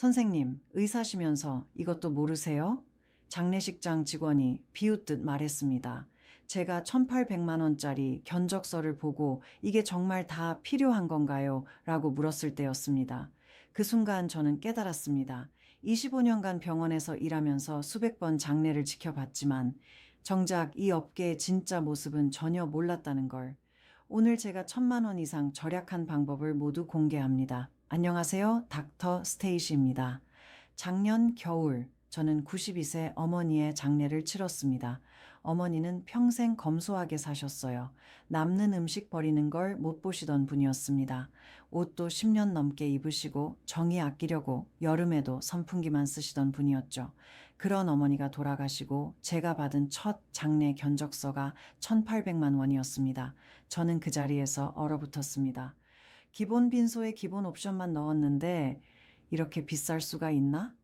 선생님, 의사시면서 이것도 모르세요? 장례식장 직원이 비웃듯 말했습니다. 제가 1800만 원짜리 견적서를 보고 이게 정말 다 필요한 건가요? 라고 물었을 때였습니다. 그 순간 저는 깨달았습니다. 25년간 병원에서 일하면서 수백 번 장례를 지켜봤지만 정작 이 업계의 진짜 모습은 전혀 몰랐다는 걸. 오늘 제가 천만 원 이상 절약한 방법을 모두 공개합니다. 안녕하세요. 닥터 스테이시입니다. 작년 겨울 저는 92세 어머니의 장례를 치렀습니다. 어머니는 평생 검소하게 사셨어요. 남는 음식 버리는 걸 못 보시던 분이었습니다. 옷도 10년 넘게 입으시고 정이 아끼려고 여름에도 선풍기만 쓰시던 분이었죠. 그런 어머니가 돌아가시고 제가 받은 첫 장례 견적서가 1800만 원이었습니다. 저는 그 자리에서 얼어붙었습니다. 기본 빈소에 기본 옵션만 넣었는데 이렇게 비쌀 수가 있나?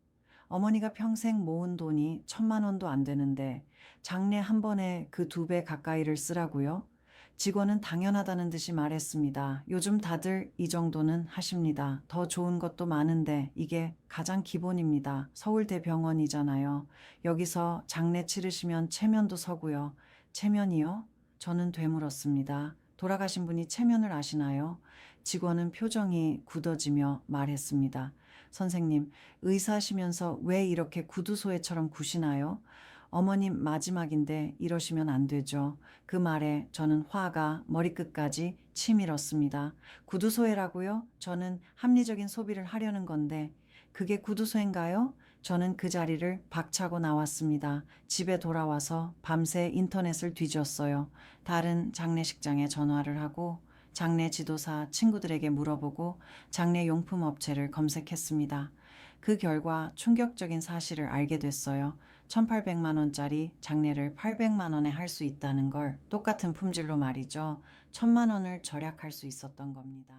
어머니가 평생 모은 돈이 천만 원도 안 되는데 장례 한 번에 그 두 배 가까이를 쓰라고요? 직원은 당연하다는 듯이 말했습니다. 요즘 다들 이 정도는 하십니다. 더 좋은 것도 많은데 이게 가장 기본입니다. 서울대병원이잖아요. 여기서 장례 치르시면 체면도 서고요. 체면이요? 저는 되물었습니다. 돌아가신 분이 체면을 아시나요? 직원은 표정이 굳어지며 말했습니다. 선생님, 의사시면서 왜 이렇게 구두소애처럼 구시나요? 어머님 마지막인데 이러시면 안 되죠. 그 말에 저는 화가 머리끝까지 치밀었습니다. 구두소애라고요? 저는 합리적인 소비를 하려는 건데 그게 구두소인가요? 저는 그 자리를 박차고 나왔습니다. 집에 돌아와서 밤새 인터넷을 뒤졌어요. 다른 장례식장에 전화를 하고 장례 지도사 친구들에게 물어보고 장례 용품 업체를 검색했습니다. 그 결과 충격적인 사실을 알게 됐어요. 1800만 원짜리 장례를 800만 원에 할 수 있다는 걸 똑같은 품질로 말이죠. 1000만 원을 절약할 수 있었던 겁니다.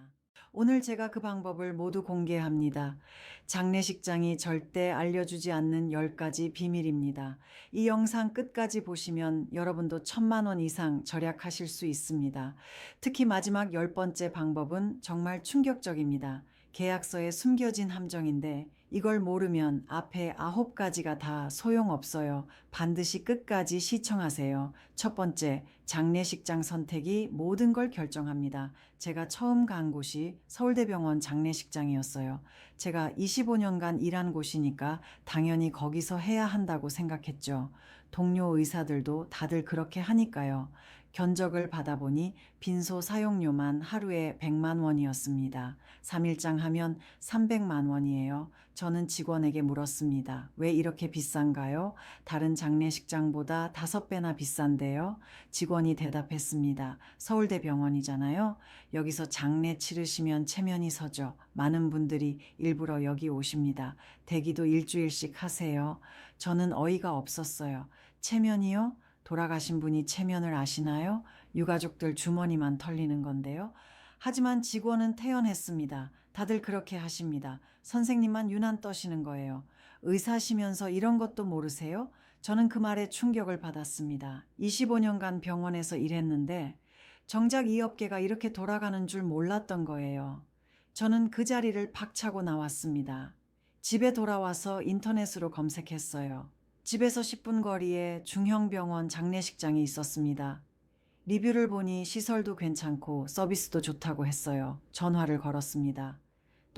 오늘 제가 그 방법을 모두 공개합니다. 장례식장이 절대 알려주지 않는 10가지 비밀입니다. 이 영상 끝까지 보시면 여러분도 천만 원 이상 절약하실 수 있습니다. 특히 마지막 열 번째 방법은 정말 충격적입니다. 계약서에 숨겨진 함정인데 이걸 모르면 앞에 아홉 가지가 다 소용없어요. 반드시 끝까지 시청하세요. 첫 번째, 장례식장 선택이 모든 걸 결정합니다. 제가 처음 간 곳이 서울대병원 장례식장이었어요. 제가 25년간 일한 곳이니까 당연히 거기서 해야 한다고 생각했죠. 동료 의사들도 다들 그렇게 하니까요. 견적을 받아보니 빈소 사용료만 하루에 100만 원이었습니다. 3일장 하면 300만 원이에요. 저는 직원에게 물었습니다. 왜 이렇게 비싼가요? 다른 장례식장보다 5배나 비싼데요? 직원이 대답했습니다. 서울대 병원이잖아요. 여기서 장례 치르시면 체면이 서죠. 많은 분들이 일부러 여기 오십니다. 대기도 일주일씩 하세요. 저는 어이가 없었어요. 체면이요? 돌아가신 분이 체면을 아시나요? 유가족들 주머니만 털리는 건데요. 하지만 직원은 태연했습니다. 다들 그렇게 하십니다. 선생님만 유난 떠시는 거예요. 의사시면서 이런 것도 모르세요? 저는 그 말에 충격을 받았습니다. 25년간 병원에서 일했는데 정작 이 업계가 이렇게 돌아가는 줄 몰랐던 거예요. 저는 그 자리를 박차고 나왔습니다. 집에 돌아와서 인터넷으로 검색했어요. 집에서 10분 거리에 중형병원 장례식장이 있었습니다. 리뷰를 보니 시설도 괜찮고 서비스도 좋다고 했어요. 전화를 걸었습니다.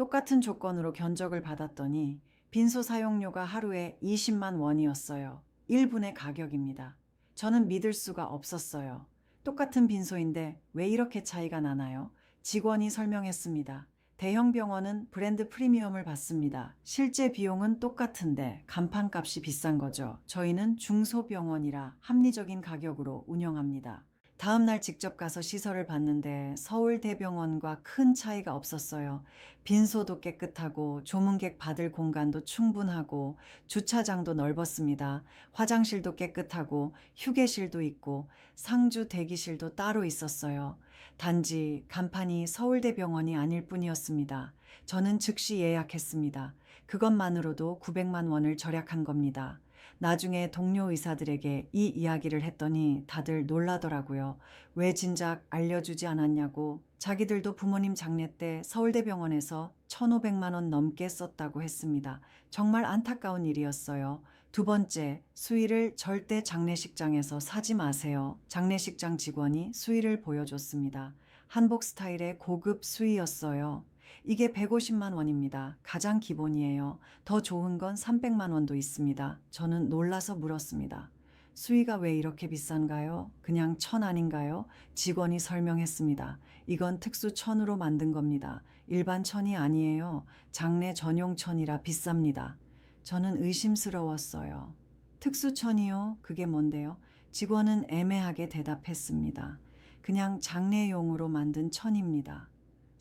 똑같은 조건으로 견적을 받았더니 빈소 사용료가 하루에 20만 원이었어요. 1분의 가격입니다. 저는 믿을 수가 없었어요. 똑같은 빈소인데 왜 이렇게 차이가 나나요? 직원이 설명했습니다. 대형 병원은 브랜드 프리미엄을 받습니다. 실제 비용은 똑같은데 간판값이 비싼 거죠. 저희는 중소병원이라 합리적인 가격으로 운영합니다. 다음 날 직접 가서 시설을 봤는데 서울대병원과 큰 차이가 없었어요. 빈소도 깨끗하고 조문객 받을 공간도 충분하고 주차장도 넓었습니다. 화장실도 깨끗하고 휴게실도 있고 상주 대기실도 따로 있었어요. 단지 간판이 서울대병원이 아닐 뿐이었습니다. 저는 즉시 예약했습니다. 그것만으로도 900만 원을 절약한 겁니다. 나중에 동료 의사들에게 이 이야기를 했더니 다들 놀라더라고요. 왜 진작 알려주지 않았냐고. 자기들도 부모님 장례 때 서울대병원에서 1,500만 원 넘게 썼다고 했습니다. 정말 안타까운 일이었어요. 두 번째, 수의를 절대 장례식장에서 사지 마세요. 장례식장 직원이 수의를 보여줬습니다. 한복 스타일의 고급 수의였어요. 이게 150만 원입니다. 가장 기본이에요. 더 좋은 건 300만 원도 있습니다. 저는 놀라서 물었습니다. 수의가 왜 이렇게 비싼가요? 그냥 천 아닌가요? 직원이 설명했습니다. 이건 특수 천으로 만든 겁니다. 일반 천이 아니에요. 장례 전용 천이라 비쌉니다. 저는 의심스러웠어요. 특수 천이요? 그게 뭔데요? 직원은 애매하게 대답했습니다. 그냥 장례용으로 만든 천입니다.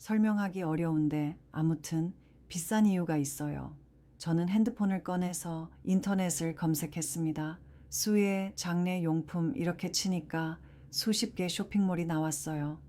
설명하기 어려운데 아무튼 비싼 이유가 있어요. 저는 핸드폰을 꺼내서 인터넷을 검색했습니다. 수의 장례 용품 이렇게 치니까 수십 개 쇼핑몰이 나왔어요.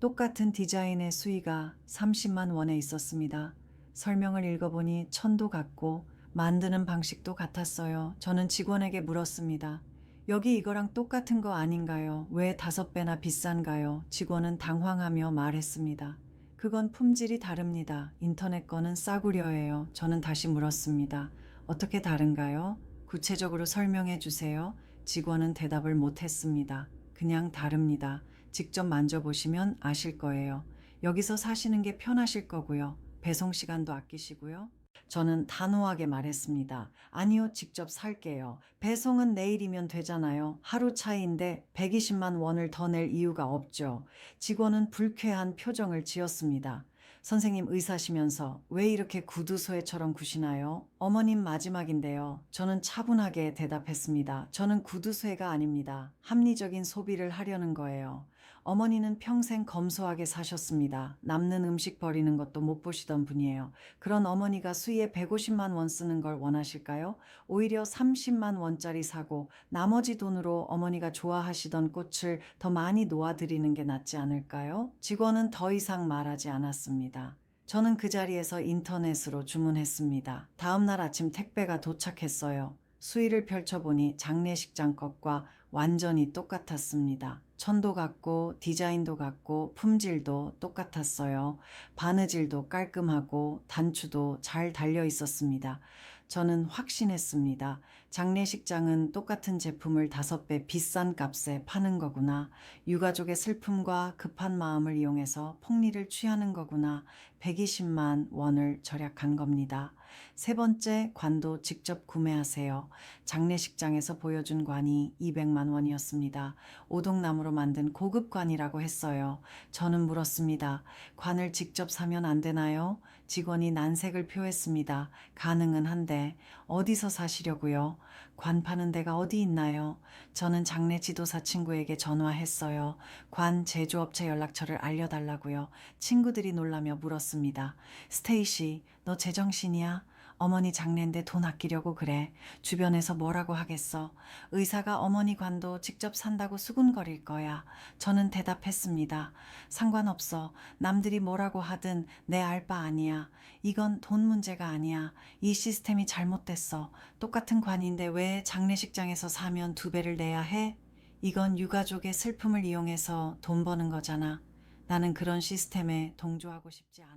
똑같은 디자인의 수의가 30만 원에 있었습니다. 설명을 읽어보니 천도 같고 만드는 방식도 같았어요. 저는 직원에게 물었습니다. 여기 이거랑 똑같은 거 아닌가요? 왜 다섯 배나 비싼가요? 직원은 당황하며 말했습니다. 그건 품질이 다릅니다. 인터넷 거는 싸구려예요. 저는 다시 물었습니다. 어떻게 다른가요? 구체적으로 설명해 주세요. 직원은 대답을 못했습니다. 그냥 다릅니다. 직접 만져보시면 아실 거예요. 여기서 사시는 게 편하실 거고요. 배송 시간도 아끼시고요. 저는 단호하게 말했습니다. 아니요, 직접 살게요. 배송은 내일이면 되잖아요. 하루 차이인데 120만 원을 더 낼 이유가 없죠. 직원은 불쾌한 표정을 지었습니다. 선생님 의사시면서 왜 이렇게 구두소애처럼 구시나요? 어머님 마지막인데요. 저는 차분하게 대답했습니다. 저는 구두소애가 아닙니다. 합리적인 소비를 하려는 거예요. 어머니는 평생 검소하게 사셨습니다. 남는 음식 버리는 것도 못 보시던 분이에요. 그런 어머니가 수의에 150만 원 쓰는 걸 원하실까요? 오히려 30만 원짜리 사고 나머지 돈으로 어머니가 좋아하시던 꽃을 더 많이 놓아드리는 게 낫지 않을까요? 직원은 더 이상 말하지 않았습니다. 저는 그 자리에서 인터넷으로 주문했습니다. 다음날 아침 택배가 도착했어요. 수의를 펼쳐보니 장례식장 것과 완전히 똑같았습니다. 천도 같고 디자인도 같고 품질도 똑같았어요. 바느질도 깔끔하고 단추도 잘 달려 있었습니다. 저는 확신했습니다. 장례식장은 똑같은 제품을 다섯 배 비싼 값에 파는 거구나. 유가족의 슬픔과 급한 마음을 이용해서 폭리를 취하는 거구나. 120만 원을 절약한 겁니다. 세 번째, 관도 직접 구매하세요. 장례식장에서 보여준 관이 200만 원이었습니다. 오동나무로 만든 고급 관이라고 했어요. 저는 물었습니다. 관을 직접 사면 안 되나요? 직원이 난색을 표했습니다. 가능은 한데 어디서 사시려고요? 관 파는 데가 어디 있나요? 저는 장례 지도사 친구에게 전화했어요. 관 제조업체 연락처를 알려달라고요. 친구들이 놀라며 물었습니다. 스테이시, 너 제정신이야? 어머니 장례인데 돈 아끼려고 그래. 주변에서 뭐라고 하겠어. 의사가 어머니 관도 직접 산다고 수군거릴 거야. 저는 대답했습니다. 상관없어. 남들이 뭐라고 하든 내 알 바 아니야. 이건 돈 문제가 아니야. 이 시스템이 잘못됐어. 똑같은 관인데 왜 장례식장에서 사면 두 배를 내야 해? 이건 유가족의 슬픔을 이용해서 돈 버는 거잖아. 나는 그런 시스템에 동조하고 싶지 않아.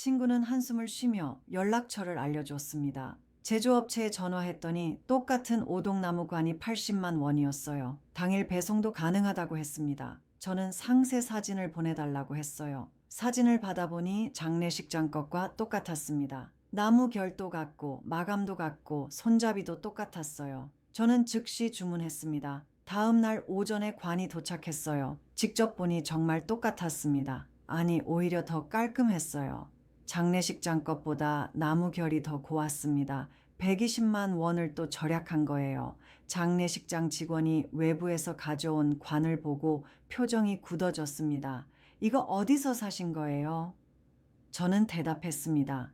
친구는 한숨을 쉬며 연락처를 알려주었습니다. 제조업체에 전화했더니 똑같은 오동나무 관이 80만 원이었어요. 당일 배송도 가능하다고 했습니다. 저는 상세 사진을 보내달라고 했어요. 사진을 받아보니 장례식장 것과 똑같았습니다. 나무 결도 같고 마감도 같고 손잡이도 똑같았어요. 저는 즉시 주문했습니다. 다음 날 오전에 관이 도착했어요. 직접 보니 정말 똑같았습니다. 아니, 오히려 더 깔끔했어요. 장례식장 것보다 나무 결이 더 고왔습니다. 120만 원을 또 절약한 거예요. 장례식장 직원이 외부에서 가져온 관을 보고 표정이 굳어졌습니다. 이거 어디서 사신 거예요? 저는 대답했습니다.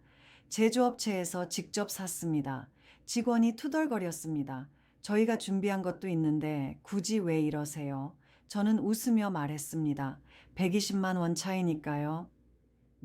제조업체에서 직접 샀습니다. 직원이 투덜거렸습니다. 저희가 준비한 것도 있는데 굳이 왜 이러세요? 저는 웃으며 말했습니다. 120만 원 차이니까요.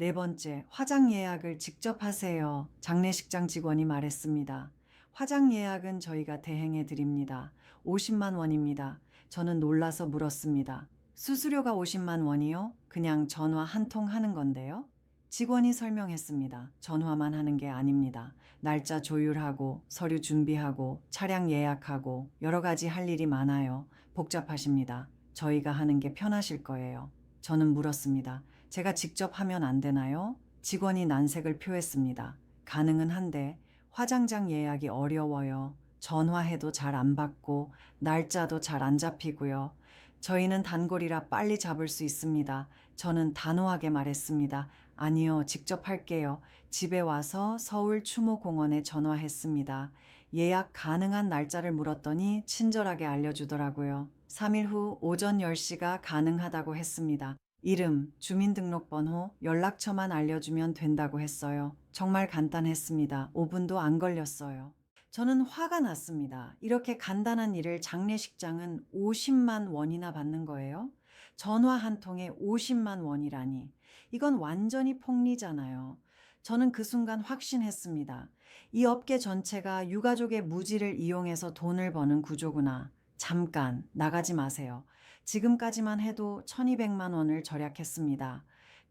네 번째, 화장 예약을 직접 하세요. 장례식장 직원이 말했습니다. 화장 예약은 저희가 대행해 드립니다. 50만 원입니다. 저는 놀라서 물었습니다. 수수료가 50만 원이요? 그냥 전화 한 통 하는 건데요? 직원이 설명했습니다. 전화만 하는 게 아닙니다. 날짜 조율하고, 서류 준비하고, 차량 예약하고, 여러 가지 할 일이 많아요. 복잡하십니다. 저희가 하는 게 편하실 거예요. 저는 물었습니다. 제가 직접 하면 안 되나요? 직원이 난색을 표했습니다. 가능은 한데, 화장장 예약이 어려워요. 전화해도 잘 안 받고, 날짜도 잘 안 잡히고요. 저희는 단골이라 빨리 잡을 수 있습니다. 저는 단호하게 말했습니다. 아니요, 직접 할게요. 집에 와서 서울 추모공원에 전화했습니다. 예약 가능한 날짜를 물었더니 친절하게 알려주더라고요. 3일 후 오전 10시가 가능하다고 했습니다. 이름, 주민등록번호, 연락처만 알려주면 된다고 했어요. 정말 간단했습니다. 5분도 안 걸렸어요. 저는 화가 났습니다. 이렇게 간단한 일을 장례식장은 50만 원이나 받는 거예요? 전화 한 통에 50만 원이라니. 이건 완전히 폭리잖아요. 저는 그 순간 확신했습니다. 이 업계 전체가 유가족의 무지를 이용해서 돈을 버는 구조구나. 잠깐 나가지 마세요. 지금까지만 해도 1200만 원을 절약했습니다.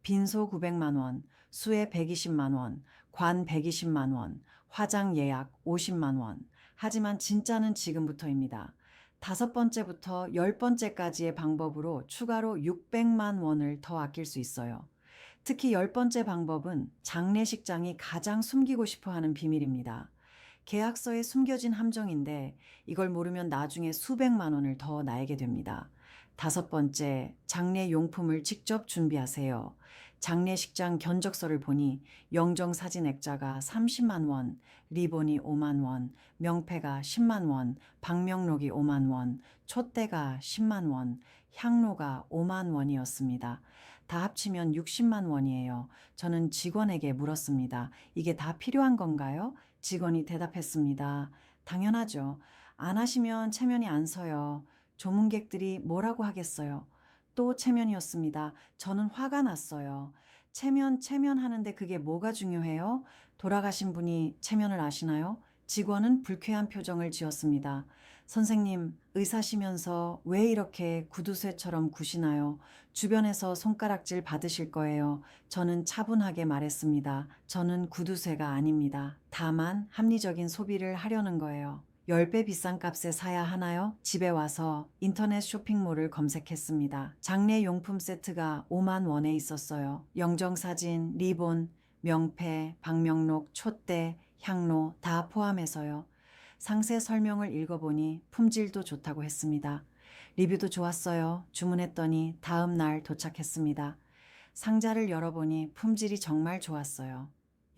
빈소 900만 원, 수혜 120만 원, 관 120만 원, 화장 예약 50만 원. 하지만 진짜는 지금부터입니다. 다섯 번째부터 열 번째까지의 방법으로 추가로 600만 원을 더 아낄 수 있어요. 특히 열 번째 방법은 장례식장이 가장 숨기고 싶어 하는 비밀입니다. 계약서에 숨겨진 함정인데 이걸 모르면 나중에 수백만 원을 더 나에게 됩니다. 다섯 번째, 장례 용품을 직접 준비하세요. 장례식장 견적서를 보니 영정 사진 액자가 30만 원, 리본이 5만 원, 명패가 10만 원, 방명록이 5만 원, 촛대가 10만 원, 향로가 5만 원이었습니다. 다 합치면 60만 원이에요. 저는 직원에게 물었습니다. 이게 다 필요한 건가요? 직원이 대답했습니다. 당연하죠. 안 하시면 체면이 안 서요. 조문객들이 뭐라고 하겠어요. 또 체면이었습니다. 저는 화가 났어요. 체면, 체면 하는데 그게 뭐가 중요해요? 돌아가신 분이 체면을 아시나요? 직원은 불쾌한 표정을 지었습니다. 선생님, 의사시면서 왜 이렇게 구두쇠처럼 구시나요? 주변에서 손가락질 받으실 거예요. 저는 차분하게 말했습니다. 저는 구두쇠가 아닙니다. 다만 합리적인 소비를 하려는 거예요. 10배 비싼 값에 사야 하나요? 집에 와서 인터넷 쇼핑몰을 검색했습니다. 장례 용품 세트가 5만 원에 있었어요. 영정사진, 리본, 명패, 방명록, 촛대, 향로 다 포함해서요. 상세 설명을 읽어보니 품질도 좋다고 했습니다. 리뷰도 좋았어요. 주문했더니 다음 날 도착했습니다. 상자를 열어보니 품질이 정말 좋았어요.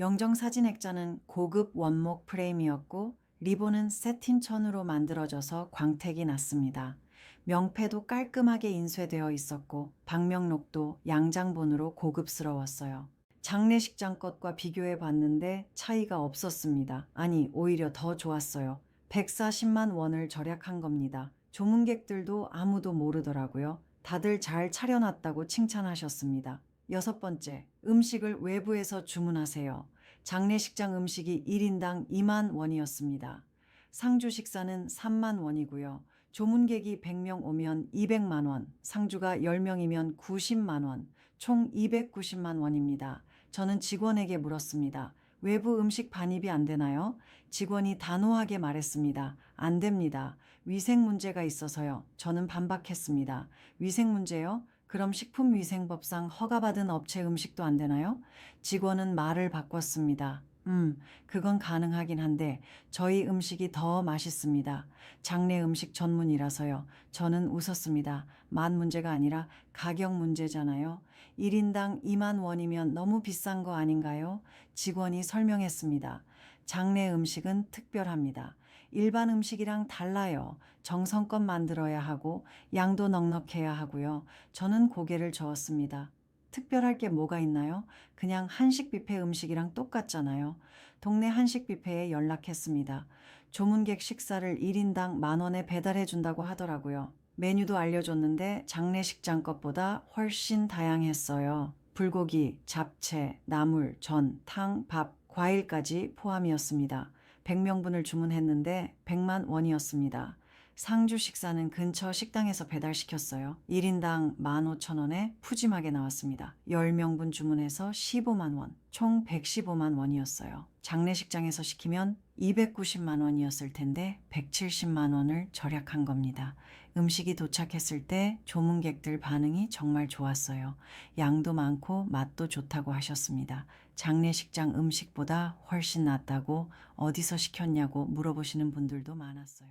영정 사진 액자는 고급 원목 프레임이었고 리본은 세틴 천으로 만들어져서 광택이 났습니다. 명패도 깔끔하게 인쇄되어 있었고 방명록도 양장본으로 고급스러웠어요. 장례식장 것과 비교해 봤는데 차이가 없었습니다. 아니, 오히려 더 좋았어요. 140만 원을 절약한 겁니다. 조문객들도 아무도 모르더라고요. 다들 잘 차려놨다고 칭찬하셨습니다. 여섯 번째, 음식을 외부에서 주문하세요. 장례식장 음식이 1인당 2만 원이었습니다. 상주 식사는 3만 원이고요. 조문객이 100명 오면 200만 원, 상주가 10명이면 90만 원, 총 290만 원입니다. 저는 직원에게 물었습니다. 외부 음식 반입이 안 되나요? 직원이 단호하게 말했습니다. 안 됩니다. 위생 문제가 있어서요. 저는 반박했습니다. 위생 문제요? 그럼 식품위생법상 허가받은 업체 음식도 안 되나요? 직원은 말을 바꿨습니다. 음, 그건 가능하긴 한데 저희 음식이 더 맛있습니다. 장례 음식 전문이라서요. 저는 웃었습니다. 맛 문제가 아니라 가격 문제잖아요. 1인당 2만 원이면 너무 비싼 거 아닌가요? 직원이 설명했습니다. 장례 음식은 특별합니다. 일반 음식이랑 달라요. 정성껏 만들어야 하고 양도 넉넉해야 하고요. 저는 고개를 저었습니다. 특별할 게 뭐가 있나요? 그냥 한식 뷔페 음식이랑 똑같잖아요. 동네 한식 뷔페에 연락했습니다. 조문객 식사를 1인당 만 원에 배달해 준다고 하더라고요. 메뉴도 알려줬는데 장례식장 것보다 훨씬 다양했어요. 불고기, 잡채, 나물, 전, 탕, 밥, 과일까지 포함이었습니다. 100명분을 주문했는데 100만 원이었습니다. 상주 식사는 근처 식당에서 배달시켰어요. 1인당 15,000원에 푸짐하게 나왔습니다. 10명분 주문해서 15만 원, 총 115만 원이었어요. 장례식장에서 시키면 290만 원이었을 텐데 170만 원을 절약한 겁니다. 음식이 도착했을 때 조문객들 반응이 정말 좋았어요. 양도 많고 맛도 좋다고 하셨습니다. 장례식장 음식보다 훨씬 낫다고 어디서 시켰냐고 물어보시는 분들도 많았어요.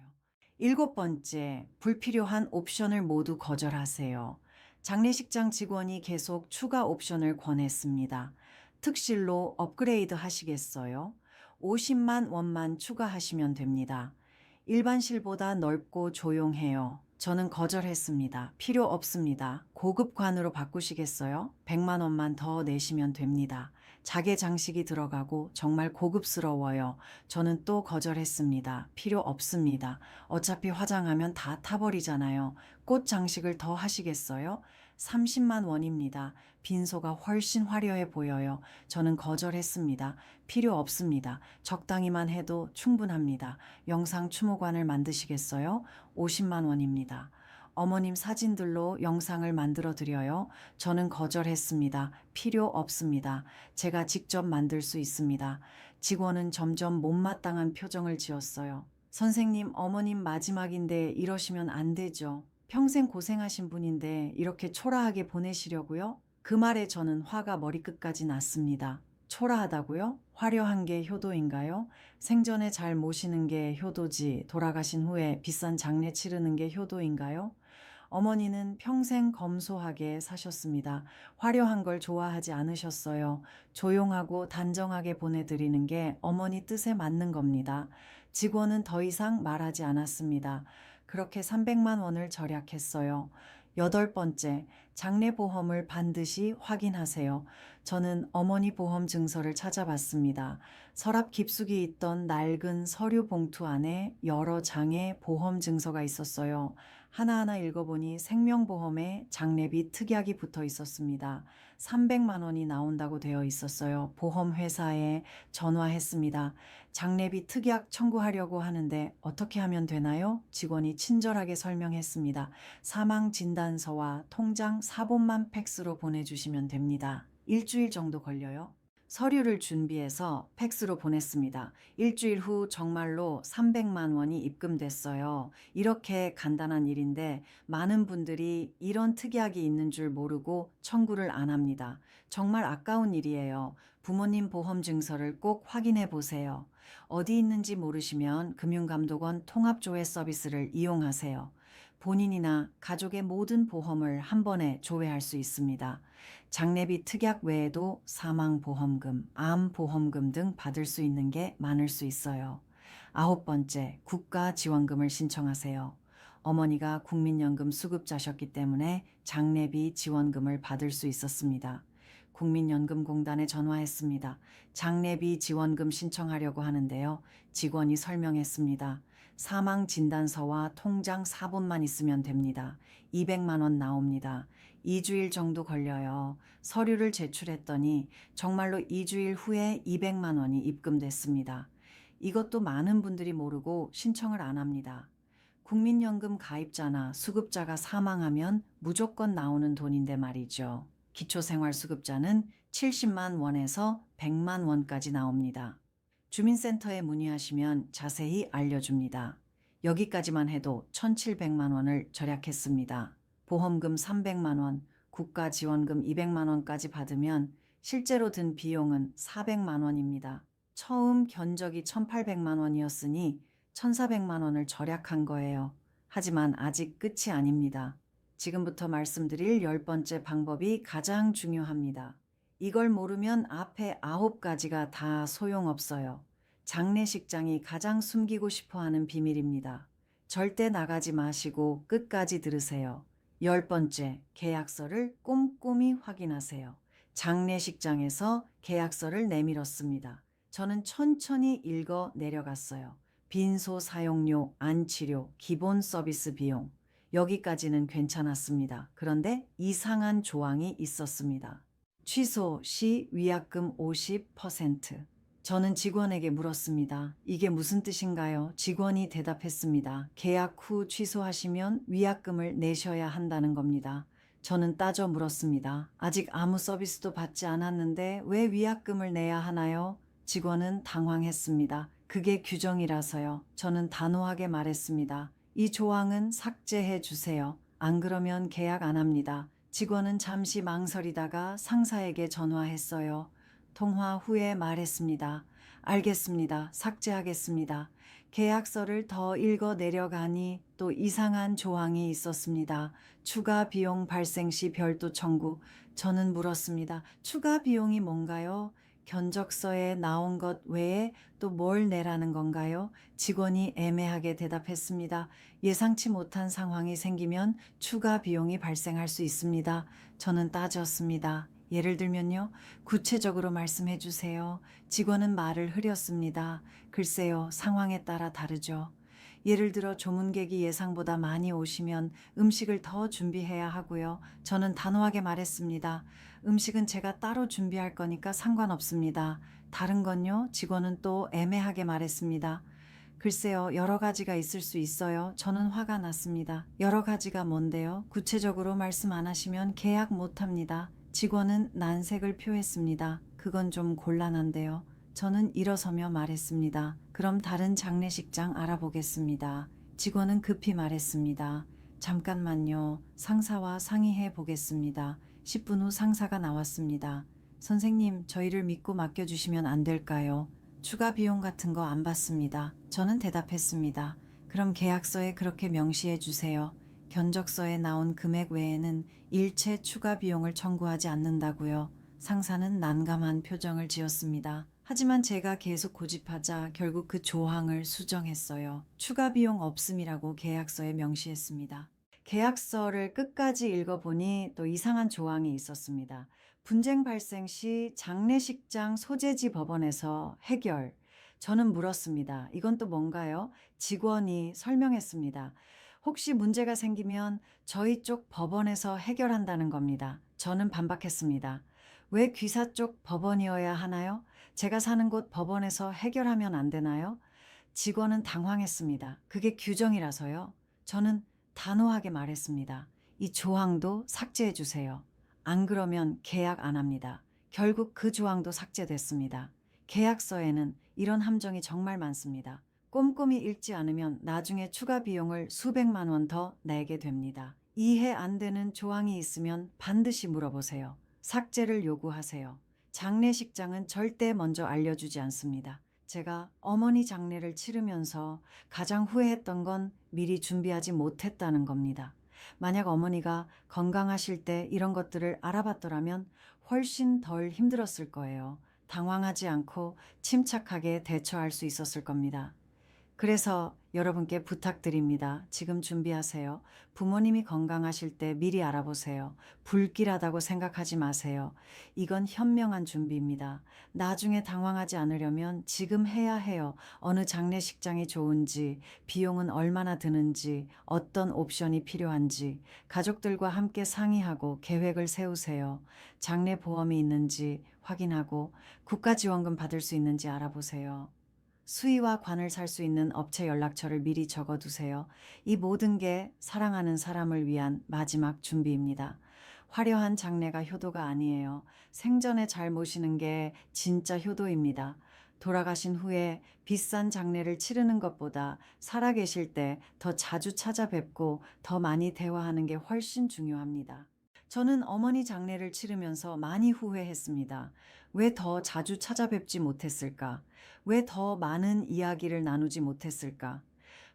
일곱 번째, 불필요한 옵션을 모두 거절하세요. 장례식장 직원이 계속 추가 옵션을 권했습니다. 특실로 업그레이드 하시겠어요? 50만 원만 추가하시면 됩니다. 일반실보다 넓고 조용해요. 저는 거절했습니다. 필요 없습니다. 고급관으로 바꾸시겠어요? 100만 원만 더 내시면 됩니다. 자개 장식이 들어가고 정말 고급스러워요. 저는 또 거절했습니다. 필요 없습니다. 어차피 화장하면 다 타버리잖아요. 꽃 장식을 더 하시겠어요? 30만 원입니다. 빈소가 훨씬 화려해 보여요. 저는 거절했습니다. 필요 없습니다. 적당히만 해도 충분합니다. 영상 추모관을 만드시겠어요? 50만 원입니다. 어머님 사진들로 영상을 만들어 드려요. 저는 거절했습니다. 필요 없습니다. 제가 직접 만들 수 있습니다. 직원은 점점 못마땅한 표정을 지었어요. 선생님, 어머님 마지막인데 이러시면 안 되죠. 평생 고생하신 분인데 이렇게 초라하게 보내시려고요? 그 말에 저는 화가 머리끝까지 났습니다. 초라하다고요? 화려한 게 효도인가요? 생전에 잘 모시는 게 효도지, 돌아가신 후에 비싼 장례 치르는 게 효도인가요? 어머니는 평생 검소하게 사셨습니다. 화려한 걸 좋아하지 않으셨어요. 조용하고 단정하게 보내드리는 게 어머니 뜻에 맞는 겁니다. 직원은 더 이상 말하지 않았습니다. 그렇게 300만 원을 절약했어요. 여덟 번째, 장례 보험을 반드시 확인하세요. 저는 어머니 보험 증서를 찾아봤습니다. 서랍 깊숙이 있던 낡은 서류 봉투 안에 여러 장의 보험 증서가 있었어요. 하나하나 읽어보니 생명보험에 장례비 특약이 붙어 있었습니다. 300만 원이 나온다고 되어 있었어요. 보험회사에 전화했습니다. 장례비 특약 청구하려고 하는데 어떻게 하면 되나요? 직원이 친절하게 설명했습니다. 사망 진단서와 통장 사본만 팩스로 보내주시면 됩니다. 일주일 정도 걸려요. 서류를 준비해서 팩스로 보냈습니다. 일주일 후 정말로 300만 원이 입금됐어요. 이렇게 간단한 일인데 많은 분들이 이런 특약이 있는 줄 모르고 청구를 안 합니다. 정말 아까운 일이에요. 부모님 보험 증서를 꼭 확인해 보세요. 어디 있는지 모르시면 금융감독원 통합조회 서비스를 이용하세요. 본인이나 가족의 모든 보험을 한 번에 조회할 수 있습니다. 장례비 특약 외에도 사망보험금, 암보험금 등 받을 수 있는 게 많을 수 있어요. 아홉 번째, 국가 지원금을 신청하세요. 어머니가 국민연금 수급자셨기 때문에 장례비 지원금을 받을 수 있었습니다. 국민연금공단에 전화했습니다. 장례비 지원금 신청하려고 하는데요. 직원이 설명했습니다. 사망 진단서와 통장 사본만 있으면 됩니다. 200만 원 나옵니다. 2주일 정도 걸려요. 서류를 제출했더니 정말로 2주일 후에 200만 원이 입금됐습니다. 이것도 많은 분들이 모르고 신청을 안 합니다. 국민연금 가입자나 수급자가 사망하면 무조건 나오는 돈인데 말이죠. 기초생활수급자는 70만 원에서 100만 원까지 나옵니다. 주민센터에 문의하시면 자세히 알려줍니다. 여기까지만 해도 1,700만 원을 절약했습니다. 보험금 300만 원, 국가 지원금 200만 원까지 받으면 실제로 든 비용은 400만 원입니다. 처음 견적이 1,800만 원이었으니 1,400만 원을 절약한 거예요. 하지만 아직 끝이 아닙니다. 지금부터 말씀드릴 열 번째 방법이 가장 중요합니다. 이걸 모르면 앞에 아홉 가지가 다 소용없어요. 장례식장이 가장 숨기고 싶어 하는 비밀입니다. 절대 나가지 마시고 끝까지 들으세요. 열 번째, 계약서를 꼼꼼히 확인하세요. 장례식장에서 계약서를 내밀었습니다. 저는 천천히 읽어 내려갔어요. 빈소 사용료, 안치료, 기본 서비스 비용. 여기까지는 괜찮았습니다. 그런데 이상한 조항이 있었습니다. 취소 시 위약금 50%, 저는 직원에게 물었습니다. 이게 무슨 뜻인가요? 직원이 대답했습니다. 계약 후 취소하시면 위약금을 내셔야 한다는 겁니다. 저는 따져 물었습니다. 아직 아무 서비스도 받지 않았는데 왜 위약금을 내야 하나요? 직원은 당황했습니다. 그게 규정이라서요. 저는 단호하게 말했습니다. 이 조항은 삭제해 주세요. 안 그러면 계약 안 합니다. 직원은 잠시 망설이다가 상사에게 전화했어요. 통화 후에 말했습니다. 알겠습니다. 삭제하겠습니다. 계약서를 더 읽어 내려가니 또 이상한 조항이 있었습니다. 추가 비용 발생 시 별도 청구. 저는 물었습니다. 추가 비용이 뭔가요? 견적서에 나온 것 외에 또 뭘 내라는 건가요? 직원이 애매하게 대답했습니다. 예상치 못한 상황이 생기면 추가 비용이 발생할 수 있습니다. 저는 따졌습니다. 예를 들면요. 구체적으로 말씀해 주세요. 직원은 말을 흐렸습니다. 글쎄요. 상황에 따라 다르죠. 예를 들어 조문객이 예상보다 많이 오시면 음식을 더 준비해야 하고요. 저는 단호하게 말했습니다. 음식은 제가 따로 준비할 거니까 상관없습니다. 다른 건요? 직원은 또 애매하게 말했습니다. 글쎄요, 여러 가지가 있을 수 있어요. 저는 화가 났습니다. 여러 가지가 뭔데요? 구체적으로 말씀 안 하시면 계약 못 합니다. 직원은 난색을 표했습니다. 그건 좀 곤란한데요. 저는 일어서며 말했습니다. 그럼 다른 장례식장 알아보겠습니다. 직원은 급히 말했습니다. 잠깐만요. 상사와 상의해 보겠습니다. 10분 후 상사가 나왔습니다. 선생님, 저희를 믿고 맡겨주시면 안 될까요? 추가 비용 같은 거 안 받습니다. 저는 대답했습니다. 그럼 계약서에 그렇게 명시해 주세요. 견적서에 나온 금액 외에는 일체 추가 비용을 청구하지 않는다고요. 상사는 난감한 표정을 지었습니다. 하지만 제가 계속 고집하자 결국 그 조항을 수정했어요. 추가 비용 없음이라고 계약서에 명시했습니다. 계약서를 끝까지 읽어보니 또 이상한 조항이 있었습니다. 분쟁 발생 시 장례식장 소재지 법원에서 해결. 저는 물었습니다. 이건 또 뭔가요? 직원이 설명했습니다. 혹시 문제가 생기면 저희 쪽 법원에서 해결한다는 겁니다. 저는 반박했습니다. 왜 귀사 쪽 법원이어야 하나요? 제가 사는 곳 법원에서 해결하면 안 되나요? 직원은 당황했습니다. 그게 규정이라서요. 저는 단호하게 말했습니다. 이 조항도 삭제해 주세요. 안 그러면 계약 안 합니다. 결국 그 조항도 삭제됐습니다. 계약서에는 이런 함정이 정말 많습니다. 꼼꼼히 읽지 않으면 나중에 추가 비용을 수백만 원 더 내게 됩니다. 이해 안 되는 조항이 있으면 반드시 물어보세요. 삭제를 요구하세요. 장례식장은 절대 먼저 알려주지 않습니다. 제가 어머니 장례를 치르면서 가장 후회했던 건 미리 준비하지 못했다는 겁니다. 만약 어머니가 건강하실 때 이런 것들을 알아봤더라면 훨씬 덜 힘들었을 거예요. 당황하지 않고 침착하게 대처할 수 있었을 겁니다. 그래서 여러분께 부탁드립니다. 지금 준비하세요. 부모님이 건강하실 때 미리 알아보세요. 불길하다고 생각하지 마세요. 이건 현명한 준비입니다. 나중에 당황하지 않으려면 지금 해야 해요. 어느 장례식장이 좋은지, 비용은 얼마나 드는지, 어떤 옵션이 필요한지, 가족들과 함께 상의하고 계획을 세우세요. 장례 보험이 있는지 확인하고 국가 지원금 받을 수 있는지 알아보세요. 수의와 관을 살 수 있는 업체 연락처를 미리 적어두세요. 이 모든 게 사랑하는 사람을 위한 마지막 준비입니다. 화려한 장례가 효도가 아니에요. 생전에 잘 모시는 게 진짜 효도입니다. 돌아가신 후에 비싼 장례를 치르는 것보다 살아계실 때 더 자주 찾아뵙고 더 많이 대화하는 게 훨씬 중요합니다. 저는 어머니 장례를 치르면서 많이 후회했습니다. 왜 더 자주 찾아뵙지 못했을까? 왜 더 많은 이야기를 나누지 못했을까?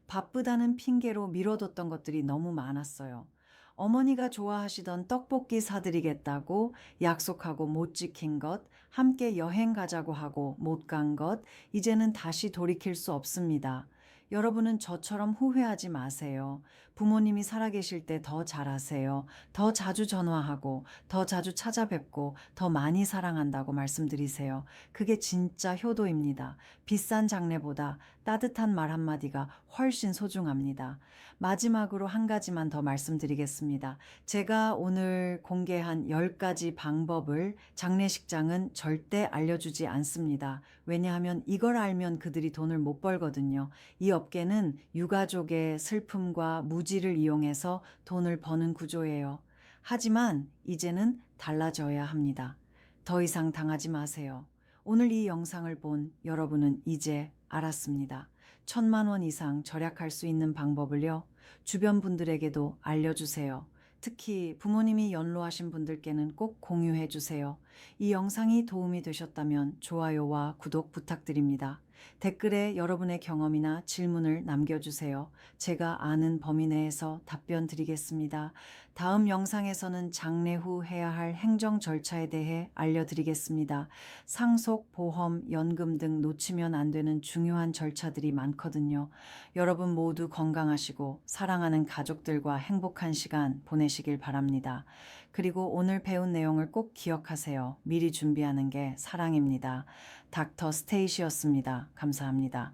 바쁘다는 핑계로 미뤄뒀던 것들이 너무 많았어요. 어머니가 좋아하시던 떡볶이 사드리겠다고 약속하고 못 지킨 것, 함께 여행 가자고 하고 못 간 것, 이제는 다시 돌이킬 수 없습니다. 여러분은 저처럼 후회하지 마세요. 부모님이 살아계실 때 더 잘하세요. 더 자주 전화하고, 더 자주 찾아뵙고, 더 많이 사랑한다고 말씀드리세요. 그게 진짜 효도입니다. 비싼 장례보다 따뜻한 말 한마디가 훨씬 소중합니다. 마지막으로 한 가지만 더 말씀드리겠습니다. 제가 오늘 공개한 10가지 방법을 장례식장은 절대 알려주지 않습니다. 왜냐하면 이걸 알면 그들이 돈을 못 벌거든요. 이 업계는 유가족의 슬픔과 무 지를 이용해서 돈을 버는 구조예요. 하지만 이제는 달라져야 합니다. 더 이상 당하지 마세요. 오늘 이 영상을 본 여러분은 이제 알았습니다. 천만 원 이상 절약할 수 있는 방법을요. 주변 분들에게도 알려주세요. 특히 부모님이 연로하신 분들께는 꼭 공유해 주세요. 이 영상이 도움이 되셨다면 좋아요와 구독 부탁드립니다. 댓글에 여러분의 경험이나 질문을 남겨주세요. 제가 아는 범위 내에서 답변 드리겠습니다. 다음 영상에서는 장례 후 해야 할 행정 절차에 대해 알려드리겠습니다. 상속, 보험, 연금 등 놓치면 안 되는 중요한 절차들이 많거든요. 여러분 모두 건강하시고 사랑하는 가족들과 행복한 시간 보내시길 바랍니다. 그리고 오늘 배운 내용을 꼭 기억하세요. 미리 준비하는 게 사랑입니다. 닥터 스테이시였습니다. 감사합니다.